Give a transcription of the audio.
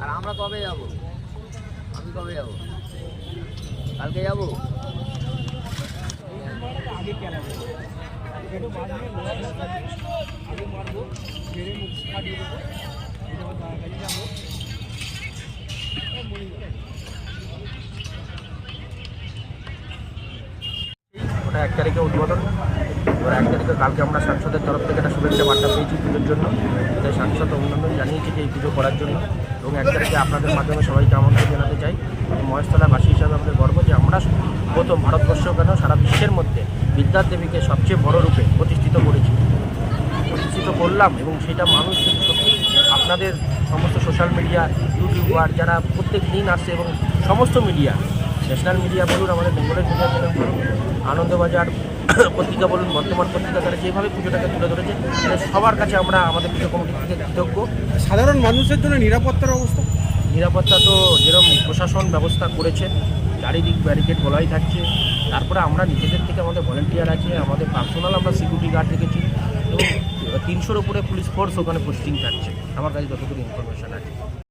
আর আমরা কবে যাব? আমি কবে যাব? কালকে যাব? আগে কেন একটু মারবে আগে মারবো মেরে মুখ ওটা এক তারিখে উদ্বোধন। এবার এক তারিখে কালকে আমরা সাংসদের তরফ থেকে একটা শুভেচ্ছা বার্তা পেয়েছি পুজোর জন্য। তাই সাংসদ অভিনন্দন জানিয়েছি যে এই পুজো করার জন্য। এবং এক তারিখে আপনাদের মাধ্যমে সবাইকে আমন্ত্রণ জানাতে চাই। মহেশতলাবাসী হিসাবে আমাদের গর্ব যে আমরা প্রথম ভারতবর্ষ কেন সারা বিশ্বের মধ্যে বিদ্যার দেবীকে সবচেয়ে বড় রূপে প্রতিষ্ঠিত করেছি। প্রতিষ্ঠিত করলাম এবং সেটা মানুষ সত্যি আপনাদের সমস্ত সোশ্যাল মিডিয়া ইউটিউবার যারা প্রত্যেক দিন আসছে এবং সমস্ত মিডিয়া ন্যাশনাল মিডিয়া বলুন আমাদের বেঙ্গলের মিডিয়া চ্যানেল বলুন আনন্দবাজার পত্রিকা বলুন বর্তমান পত্রিকা তারা যেভাবে পুজোটাকে তুলে ধরেছে সবার কাছে আমরা আমাদের পুজো কমিটি থেকে কৃতজ্ঞ। সাধারণ মানুষের জন্য নিরাপত্তার অবস্থা? নিরাপত্তা তো যেরকম প্রশাসন ব্যবস্থা করেছে চারিদিক ব্যারিকেড বলাই থাকছে তারপরে আমরা নিজেদের থেকে আমাদের ভলেন্টিয়ার আছে আমাদের পার্সোনাল আমরা সিকিউরিটি গার্ড রেখেছি এবং তিনশোর উপরে পুলিশ ফোর্স ওখানে পোস্টিং থাকছে। আমার কাছে যতটুকু ইনফরমেশন আছে।